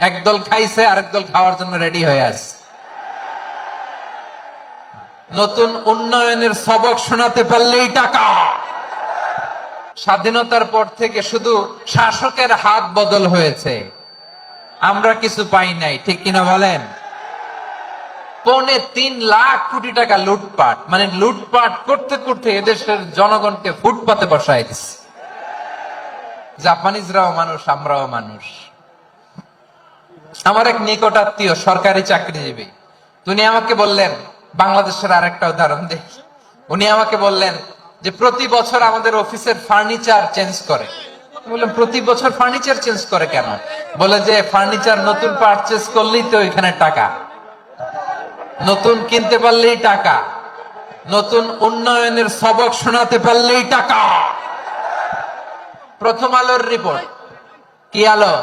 একদল খাইছে, আরেক দল খাওয়ার জন্য রেডি হয়ে আছে। নতুন উন্নয়নের সবক শোনাতে পারলেই টাকা। স্বাধীনতার পর থেকে শুধু শাসকের হাত বদল হয়েছে। আমরা কিছু পাই নাই, ঠিক কিনা বলেন? পৌনে তিন লাখ কোটি টাকা লুটপাট মানে লুটপাট করতে করতে এদেশের জনগণকে ফুটপাতে বসায় দিচ্ছে জাপানিজরাও মানুষ, আমরাও মানুষ। আমার এক নিকট আত্মীয় সরকারি চাকরিজীবী। উনি আমাকে বললেন, বাংলাদেশের আরেকটা উদাহরণ দেখি। উনি আমাকে বললেন যে, প্রতি বছর আমাদের অফিসের ফার্নিচার চেঞ্জ করে। বললাম, প্রতি বছর ফার্নিচার চেঞ্জ করে কেন? বলে যে, ফার্নিচার নতুন পারচেস করলেই তো এখানে টাকা। নতুন কিনতে পারলেই টাকা। নতুন উন্নয়নের সবক শোনাতে পারলেই টাকা। প্রথম আলোর রিপোর্ট কি আলো?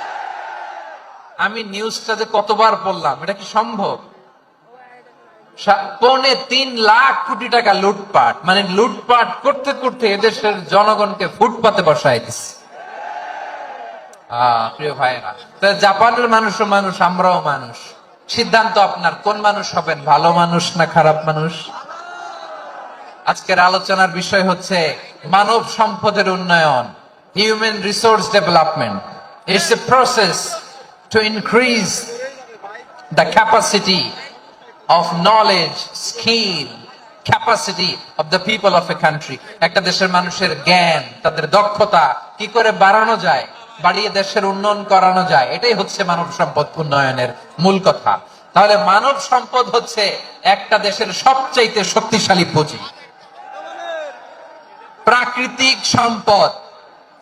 আমি নিউজটা যে কতবার পড়লাম, এটা কি সম্ভব? পৌনে তিন লাখ কোটি টাকা লুটপাট মানে লুটপাট করতে করতে এদেশের জনগণকে ফুটপাতে বসায় দিচ্ছে প্রিয় ভাইরা জাপানের মানুষও মানুষ, আমরাও মানুষ। সিদ্ধান্ত আপনার, কোন মানুষ হবেন, ভালো মানুষ না খারাপ মানুষ? আজকের আলোচনার বিষয় হচ্ছে মানব সম্পদের উন্নয়ন human resource development it's a process to increase the capacity of knowledge skill capacity of the people of a country একটা দেশের মানুষের জ্ঞান, তাদের দক্ষতা কি করে বাড়ানো যায়, বাড়িয়ে দেশের উন্নয়ন করানো যায়, এটাই হচ্ছে মানব সম্পদ উন্নয়নের মূল কথা। তাহলে মানব সম্পদ হচ্ছে একটা দেশের সবচাইতে শক্তিশালী পুঁজি। প্রাকৃতিক সম্পদ,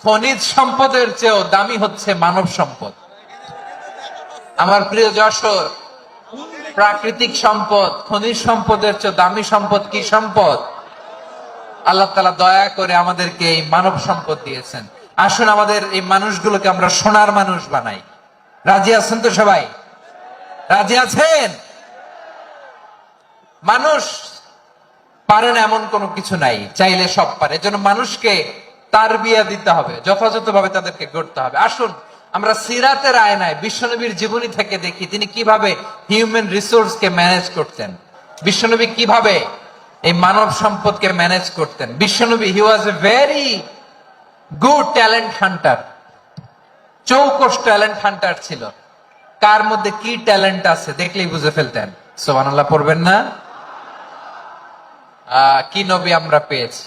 খনিজ সম্পদের চেয়েও দামি হচ্ছে মানব সম্পদ। আমার প্রিয় যশোর, প্রাকৃতিক সম্পদ, খনিজ সম্পদের চেয়ে দামি সম্পদ কি সম্পদ? আল্লাহ তালা দয়া করে আমাদেরকে এই মানব সম্পদ দিয়েছেন। আসুন আমাদের এই মানুষগুলোকে আমরা সোনার মানুষ বানাই। রাজি আছেন তো সবাই? রাজি আছেন? মানুষ পারেন এমন কোনো কিছু নাই, চাইলে সব পারে। এজন্য মানুষকে তার বিয়া দিতে হবে, যথাযথভাবে তাদেরকে গড়তে হবে। আসুন আমরা সিরাতের আয়নায় বিশ্বনবীর জীবনী থেকে দেখি তিনি কীভাবে হিউম্যান রিসোর্স কে ম্যানেজ করতেন। বিশ্বনবী কীভাবে এই মানব সম্পদকে ম্যানেজ করতেন। বিশ্বনবী he was a very good talent hunter চৌকস talent hunter ছিল। কার মধ্যে কি ট্যালেন্ট আছে দেখলেই বুঝে ফেলতেন। সোবানাল্লাহ পড়বেন না? কি নবী আমরা পেয়েছি?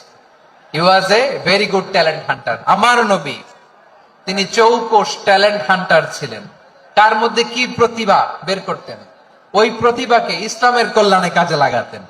He was a very good talent hunter আমার নবী। তিনি চৌকোষ ট্যালেন্ট হান্টার ছিলেন। তার মধ্যে কি প্রতিভা বের করতেন? ওই প্রতিভাকে ইসলামের কল্যাণে কাজে লাগাতেন।